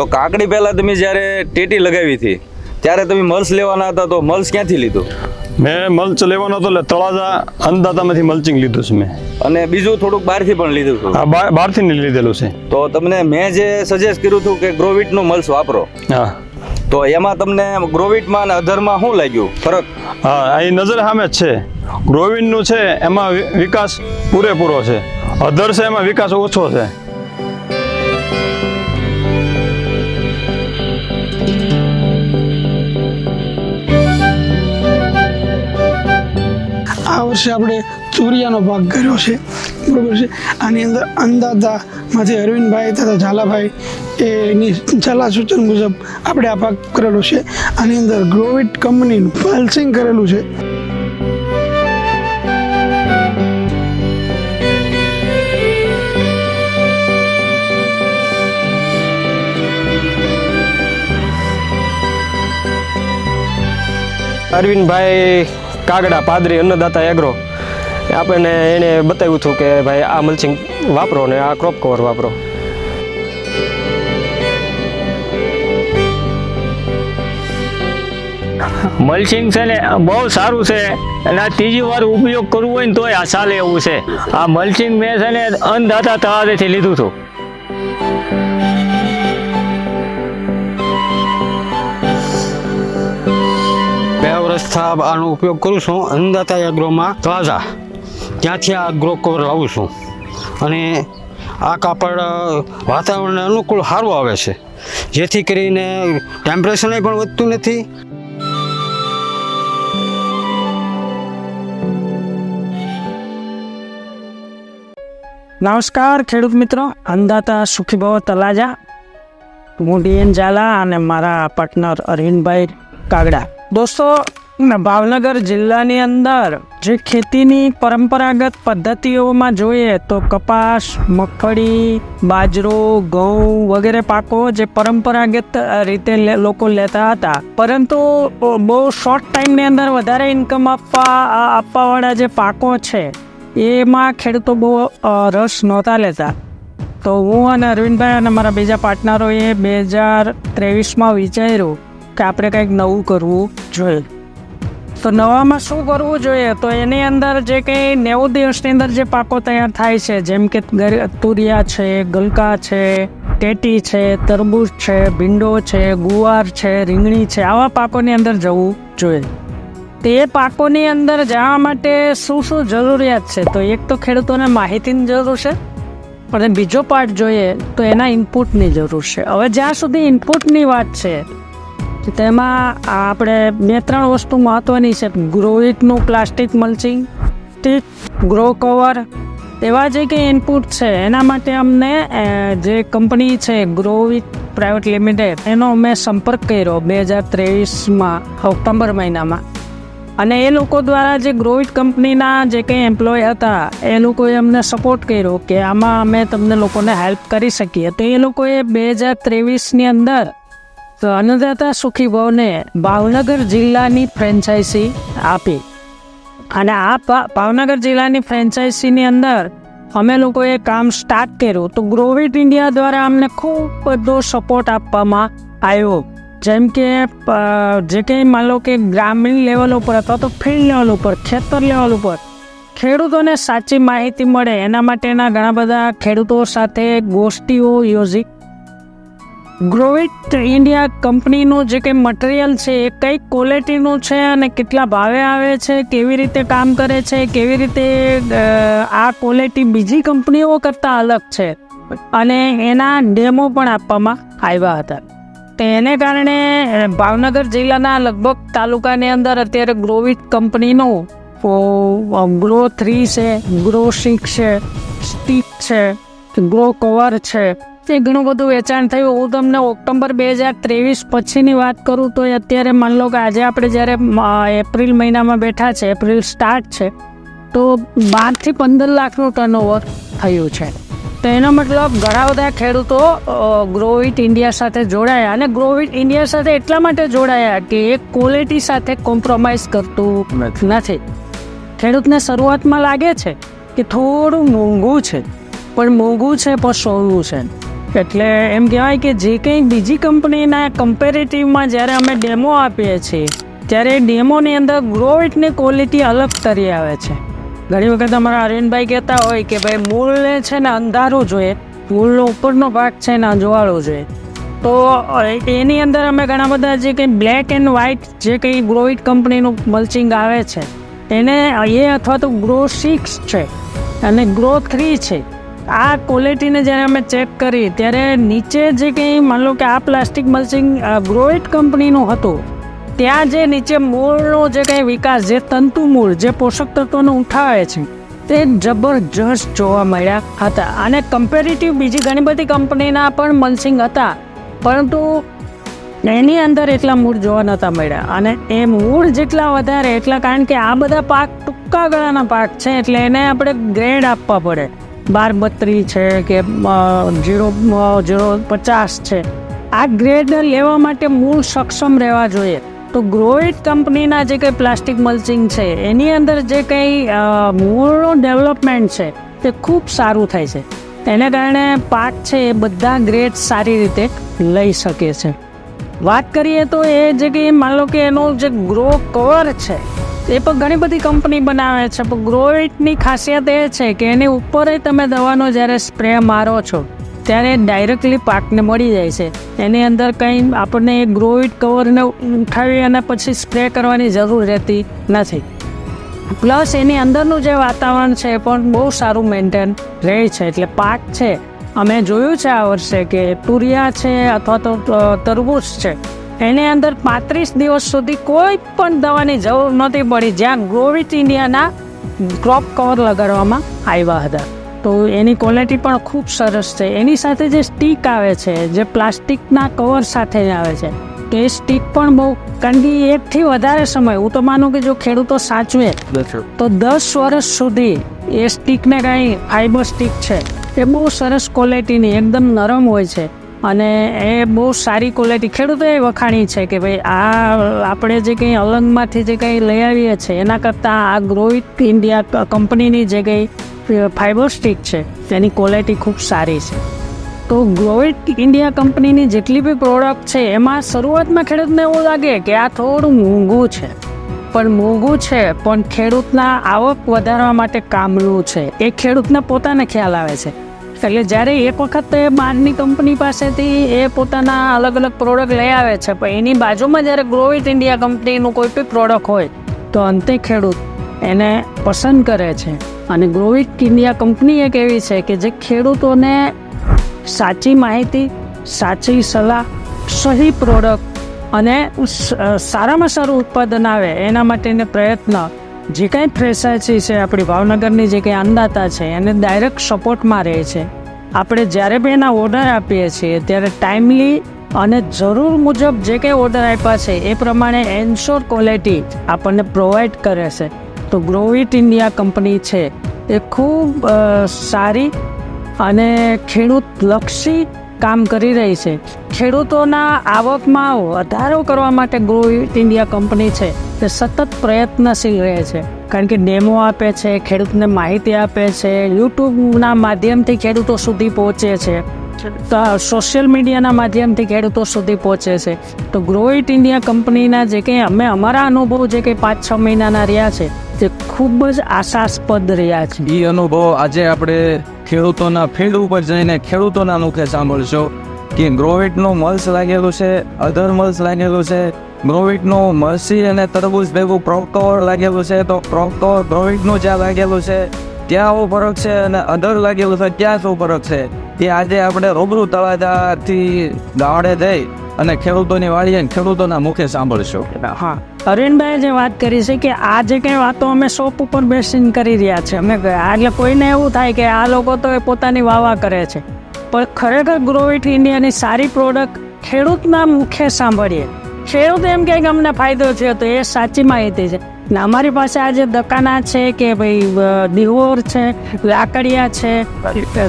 તો કાકડી પહેલા તમે જ્યારે ટેટી લગાવી હતી ત્યારે તમે મલ્સ લેવાના હતા તો મલ્સ ક્યાંથી લીધું? મેં મલ્ચ લેવાનો હતો એટલે તળાજા અંદાતામાંથી મલ્ચિંગ લીધું છે મેં. અને બીજું થોડુંક બહારથી પણ લીધું હતું? હા બહારથી નહીં લીધેલું છે. તો તમને મેં જે સજેસ્ટ કર્યું હતું કે ગ્રોવિટનું મલ્સ વાપરો. હા. તો એમાં તમને ગ્રોવિટમાં અને અધરમાં શું લાગ્યું? ફરક? હા અહીં નજર સામે જ છે. ગ્રોવિનનું છે એમાં વિકાસ પૂરેપૂરો છે. અધર છે એમાં વિકાસ ઓછો છે. આ વર્ષે આપણે ચૂરિયાનો ભાગ કર્યો છે. બરોબર છે? આની અંદર અંદાજામાંથી અરવિંદભાઈ તથા ઝાલાભાઈ એની સલાહ સૂચન મુજબ આપણે આ ભાગ કરેલો છે. આની અંદર ગ્રોવિટ કંપનીનું પલ્સિંગ કરેલું છે. અરવિંદભાઈ કાગડા, પાદરી, અન્નદાતા એગ્રો આપણને એને બતાવ્યું હતું કે ભાઈ આ મલ્ચિંગ વાપરો ને આ ક્રોપ કવર વાપરો. મલ્ચિંગ છે ને બહુ સારું છે અને આ ત્રીજી વાર ઉપયોગ કરવો હોય ને તોય આ ચાલે એવું છે. આ મલ્ચિંગ મેં છે ને અન્નદાતા તળાવેથી લીધું હતું. વર્ષથી આનો ઉપયોગ કરું છું. અંદાતા એગ્રોમાં પ્લાઝા ત્યાંથી આ ગ્રો કવર લાવું છું. અને આ કાપડ વાતાવરણને અનુકૂળ સારું આવે છે. જેથી કરીને ટેમ્પરેચરને પણ વધતું નથી. નમસ્કાર ખેડૂત મિત્રો. અંદાતા સુખીભાવ તલાજા. હું ડીએન ઝાલા અને મારા પાર્ટનર અરવિંદભાઈ કાગડા. દોસ્તો ભાવનગર જિલ્લાની અંદર જે ખેતીની પરંપરાગત પદ્ધતિઓમાં જોઈએ તો કપાસ, મગફળી, બાજરો, ઘઉં વગેરે પાકો જે પરંપરાગત રીતે લોકો લેતા હતા. પરંતુ બહુ શોર્ટ ટાઈમની અંદર વધારે ઇન્કમ આપવા આપવાવાળા જે પાકો છે, એમાં ખેડૂતો બહુ રસ નહોતા લેતા. તો હું અને અરવિંદભાઈ અને મારા બીજા પાર્ટનરોએ બે હજાર ત્રેવીસમાં વિચાર્યું કે આપણે કંઈક નવું કરવું જોઈએ. તો નવામાં શું કરવું જોઈએ? તો એની અંદર જે કંઈ નેવું દિવસની અંદર જે પાકો તૈયાર થાય છે, જેમ કે તુરિયા છે, ગલકા છે, ટેટી છે, તરબૂચ છે, ભીંડો છે, ગુવાર છે, રીંગણી છે, આવા પાકોની અંદર જવું જોઈએ. તે પાકોની અંદર જવા માટે શું શું જરૂરિયાત છે? તો એક તો ખેડૂતોને માહિતીની જરૂર છે અને બીજો પાર્ટ જોઈએ તો એના ઇનપુટની જરૂર છે. હવે જ્યાં સુધી ઇનપુટની વાત છે તેમાં આપણે બે ત્રણ વસ્તુ મહત્ત્વની છે. ગ્રોઇટનું પ્લાસ્ટિક મલ્ચિંગ ટીક ગ્રો કવર, એવા જે કંઈ ઇનપુટ છે, એના માટે અમને જે કંપની છે ગ્રોવિટ પ્રાઇવેટ લિમિટેડ, એનો મેં સંપર્ક કર્યો બે હજાર ત્રેવીસમાં, ઓક્ટોબર મહિનામાં. અને એ લોકો દ્વારા જે ગ્રોવિટ કંપનીના જે કંઈ એમ્પ્લોય હતા, એ લોકોએ અમને સપોર્ટ કર્યો કે આમાં અમે તમને લોકોને હેલ્પ કરી શકીએ. તો એ લોકોએ બે હજાર ત્રેવીસની અંદર તો અન્નદાતા સુખી ભવને ભાવનગર જિલ્લાની ફ્રેન્ચાઇઝી આપી. અને આ ભાવનગર જિલ્લાની ફ્રેન્ચાઇઝીની અંદર અમે લોકોએ કામ સ્ટાર્ટ કર્યું તો ગ્રોવિટ ઇન્ડિયા દ્વારા અમને ખૂબ બધો સપોર્ટ આપવામાં આવ્યો. જેમ કે જે કંઈ માન લો કે ગ્રામીણ લેવલ ઉપર અથવા તો ફિલ્ડ લેવલ ઉપર, ખેતર લેવલ ઉપર ખેડૂતોને સાચી માહિતી મળે એના માટેના ઘણા બધા ખેડૂતો સાથે ગોષ્ઠીઓ યોજી ગ્રોવિટ ઇન્ડિયા કંપનીનું જે કંઈ મટીરિયલ છે, એ કઈ ક્વોલિટીનું છે અને કેટલા ભાવે આવે છે, કેવી રીતે કામ કરે છે, કેવી રીતે આ ક્વોલિટી બીજી કંપનીઓ કરતાં અલગ છે. અને એના ડેમો પણ આપવામાં આવ્યા હતા. તો એને કારણે ભાવનગર જિલ્લાના લગભગ તાલુકાની અંદર અત્યારે ગ્રોવિટ કંપનીનું ગ્રો થ્રી છે ગ્રો સિક્સ છે સ્ટીક છે ગ્રો કવર છે તે ઘણું બધું વેચાણ થયું. હું તમને ઓક્ટોબર બે હજાર ત્રેવીસ પછીની વાત કરું તો અત્યારે માન લો કે આજે આપણે જ્યારે એપ્રિલ મહિનામાં બેઠા છે એપ્રિલ સ્ટાર્ટ છે તો બારથી પંદર લાખનું ટર્નઓવર થયું છે. તો એનો મતલબ ઘણા બધા ખેડૂતો ગ્રોવિટ ઇન્ડિયા સાથે જોડાયા અને ગ્રોવિટ ઇન્ડિયા સાથે એટલા માટે જોડાયા કે એ ક્વોલિટી સાથે કોમ્પ્રોમાઇઝ કરતું નથી. ખેડૂતને શરૂઆતમાં લાગે છે કે થોડું મોંઘું છે પણ મોંઘું છે પણ સોનું છે. એટલે એમ કહેવાય કે જે કંઈ બીજી કંપનીના કમ્પેરેટિવમાં જ્યારે અમે ડેમો આપીએ છીએ, ત્યારે ડેમોની અંદર ગ્રોઇટની ક્વોલિટી અલગ તરી આવે છે. ઘણી વખત અમારા અરવિંદભાઈ કહેતા હોય કે ભાઈ, મૂળને છે ને અંધારું જોઈએ, મૂળનો ઉપરનો ભાગ છે ને અજવાળો જોઈએ. તો એની અંદર અમે ઘણા બધા જે કંઈ બ્લેક એન્ડ વ્હાઇટ જે કંઈ ગ્રોઇટ કંપનીનું મલ્ચિંગ આવે છે, એને એ અથવા તો ગ્રો સિક્સ છે, અને ગ્રો થ્રી છે. આ ક્વોલિટીને જ્યારે અમે ચેક કરી, ત્યારે નીચે જે કંઈ માન લો કે આ પ્લાસ્ટિક મલ્ચિંગ ગ્રોઇટ કંપનીનું હતું, ત્યાં જે નીચે મૂળનો જે કંઈ વિકાસ, જે તંતુ મૂળ, જે પોષક તત્વોને ઉઠાવે છે, તે જબરજસ્ત જોવા મળ્યા હતા. અને કમ્પેરેટિવ બીજી ઘણી બધી કંપનીના પણ મલ્ચિંગ હતા, પરંતુ એની અંદર એટલા મૂળ જોવા નહોતા મળ્યા. અને એ મૂળ જેટલા વધારે, એટલા કારણ કે આ બધા પાક ટૂંકા ગાળાના પાક છે, એટલે એને આપણે ગ્રેડ આપવા પડે. બાર બત્રી છે કે જીરો જીરો પચાસ છે. આ ગ્રેડ લેવા માટે મૂળ સક્ષમ રહેવા જોઈએ. તો ગ્રોઇટ કંપનીના જે કંઈ પ્લાસ્ટિક મલ્ચિંગ છે, એની અંદર જે કંઈ મૂળનું ડેવલપમેન્ટ છે, તે ખૂબ સારું થાય છે. એને કારણે પાક છે એ બધા ગ્રેડ સારી રીતે લઈ શકે છે. વાત કરીએ તો એ જે કંઈ, માન લો કે એનો જે ગ્રો કવર છે એ પણ ઘણી બધી કંપની બનાવે છે. પણ ગ્રોઇટની ખાસિયત એ છે કે એની ઉપર તમે દવાનો જ્યારે સ્પ્રે મારો છો, ત્યારે ડાયરેક્ટલી પાકને મળી જાય છે. એની અંદર કંઈ આપણને એ ગ્રોઇટ કવરને ઉઠાવી અને પછી સ્પ્રે કરવાની જરૂર રહેતી નથી. પ્લસ એની અંદરનું જે વાતાવરણ છે એ પણ બહુ સારું મેન્ટેન રહે છે. એટલે પાક છે. અમે જોયું છે આ વર્ષે કે તુરિયા છે અથવા તો તરબૂચ છે. એની અંદર પાંત્રીસ દિવસ સુધી કોઈ પણ દવાની જરૂર નહોતી પડી જ્યાં ગ્રોવિટ ઇન્ડિયાના ક્રોપ કવર લગાડવામાં આવ્યા હતા. તો એની ક્વોલિટી પણ ખૂબ સરસ છે. એની સાથે જે સ્ટીક આવે છે જે પ્લાસ્ટિકના કવર સાથે આવે છે તો એ સ્ટીક પણ બહુ કારણ કે એકથી વધારે સમય હું તો માનું કે જો ખેડૂતો સાચવે તો દસ વર્ષ સુધી એ સ્ટીકને કાંઈ ફાઈબર સ્ટીક છે. એ બહુ સરસ ક્વોલિટીની એકદમ નરમ હોય છે. અને એ બહુ સારી ક્વોલિટી ખેડૂતોએ વખાણી છે કે ભાઈ આ આપણે જે કંઈ અલંગમાંથી જે કંઈ લઈ આવીએ છીએ, એના કરતાં આ ગ્રોઇટ ઇન્ડિયા કંપનીની જે કંઈ ફાઇબરસ્ટિક છે, તેની ક્વોલિટી ખૂબ સારી છે. તો ગ્રોઇટ ઇન્ડિયા કંપનીની જેટલી બી પ્રોડક્ટ છે, એમાં શરૂઆતમાં ખેડૂતને એવું લાગે કે આ થોડું મોંઘું છે. પણ મોંઘું છે, પણ ખેડૂતના આવક વધારવા માટે કામનું છે. એ ખેડૂતને પોતાને ખ્યાલ આવે છે. એટલે જ્યારે એક વખત બહારની કંપની પાસેથી એ પોતાના અલગ અલગ પ્રોડક્ટ લઈ આવે છે, પણ એની બાજુમાં જ્યારે ગ્રોઇટ ઇન્ડિયા કંપનીનું કોઈ બી પ્રોડક્ટ હોય, તો અંતે ખેડૂત એને પસંદ કરે છે. અને ગ્રોઇટ ઇન્ડિયા કંપની એક એવી છે કે જે ખેડૂતોને સાચી માહિતી, સાચી સલાહ, સહી પ્રોડક્ટ અને સારામાં સારું ઉત્પાદન આવે એના માટેને પ્રયત્ન જે કાંઈ ફ્રેન્ચાઇઝી છે આપણી ભાવનગરની જે કંઈ અંદાતા છે, એને ડાયરેક્ટ સપોર્ટમાં રહે છે. આપણે જ્યારે બી એના ઓર્ડર આપીએ છીએ, ત્યારે ટાઈમલી અને જરૂર મુજબ જે કંઈ ઓર્ડર આપ્યા છે, એ પ્રમાણે એન્શ્યોર ક્વોલિટી આપણને પ્રોવાઈડ કરે છે. તો ગ્રોવિટ ઇન્ડિયા કંપની છે, એ ખૂબ સારી અને ખેડૂત લક્ષી કામ કરી રહી છે. ખેડૂતોના આવકમાં વધારો કરવા માટે ગ્રો ઇન્ડિયા કંપની છે. તે સતત પ્રયત્નશીલ રહે છે. કારણ કે ડેમો આપે છે, ખેડૂતને માહિતી આપે છે, યુટ્યુબના માધ્યમથી ખેડૂતો સુધી પહોંચે છે. તો સોશિયલ મીડિયાના માધ્યમથી ખેડૂતો સુધી પહોંચે છે. તો ગ્રો ઇટ ઇન્ડિયા કંપનીના જે કંઈ અમે, અમારા અનુભવ જે કંઈ પાંચ છ મહિનાના રહ્યા છે, તે ખૂબ જ આશાસ્પદ રહ્યા છે. એ અનુભવ આજે આપણે ખેડૂતોના ફિલ્ડ ઉપર જઈને ખેડૂતોના મુખે સાંભળશો. કે ગ્રોવેટનો મલ્સ લાગેલું છે, અધર મલ્સ લાગેલું છે. ગ્રોવિટનું મરસી અને તરબૂચ ભેગું પ્રોપકવર લાગેલું છે, તો પ્રોપકવર ગ્રોવિટનું જ્યાં લાગેલું છે. ત્યાં શું ફરક છે અને અધર લાગેલું છે, ત્યાં શું ફરક છે? તે આજે આપણે રૂબરૂ તળાજાથી ગાવડે જઈ અને ખેડૂતોની વાળી અને ખેડૂતોના મુખે સાંભળશું. હા અરવિંદભાઈ જે વાત કરી છે કે આ જે કંઈ વાતો અમે શોપ ઉપર બેસીને કરી રહ્યા છે, અમે એટલે કોઈને એવું થાય કે આ લોકો તો પોતાની વાવા કરે છે. પણ ખરેખર ગ્રોવિટ ઇન્ડિયાની સારી પ્રોડક્ટ ખેડૂતના મુખે સાંભળીએ. ખેડૂત એમ કે અમને ફાયદો છે તો એ સાચી માહિતી છે. ને અમારી પાસે આજે દકાના છે કે ભાઈ દિહોર છે, લાકડિયા છે,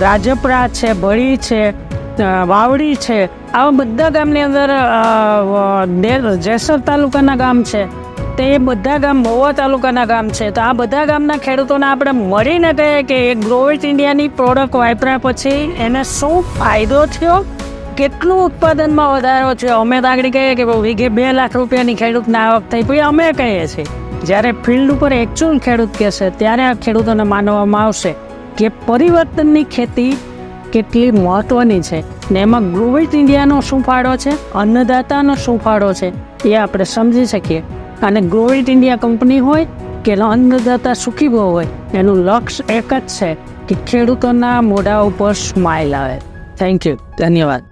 રાજપરા છે, ભળી છે વાવડી છે. આવા બધા ગામની અંદર જેસર તાલુકાના ગામ છે. તે બધા ગામ મહુવા તાલુકાના ગામ છે. તો આ બધા ગામના ખેડૂતોને આપણે મળીને કહીએ કે ગ્રોવેટ ઇન્ડિયાની પ્રોડક્ટ વાપર્યા પછી એને શું ફાયદો થયો? કેટલું ઉત્પાદનમાં વધારો છે અમે તો આગળ કહીએ કે વીઘે બે લાખ રૂપિયાની ખેડૂતને આવક થઈ. પછી અમે કહીએ છીએ, જ્યારે ફિલ્ડ ઉપર એકચ્યુઅલ ખેડૂત કહેશે, ત્યારે આ ખેડૂતોને માનવામાં આવશે કે પરિવર્તનની ખેતી કેટલી મહત્વની છે. ને એમાં ગ્રોવેટ ઇન્ડિયાનો શું ફાળો છે? અન્નદાતાનો શું ફાળો છે? એ આપણે સમજી શકીએ. અને ગ્રોવિટ ઇન્ડિયા કંપની હોય કે અન્નદાતા સુખી ભાવ હોય, એનું લક્ષ્ય એક જ છે કે ખેડૂતોના મોઢા ઉપર સ્માઇલ આવે. થેન્ક યુ ધન્યવાદ.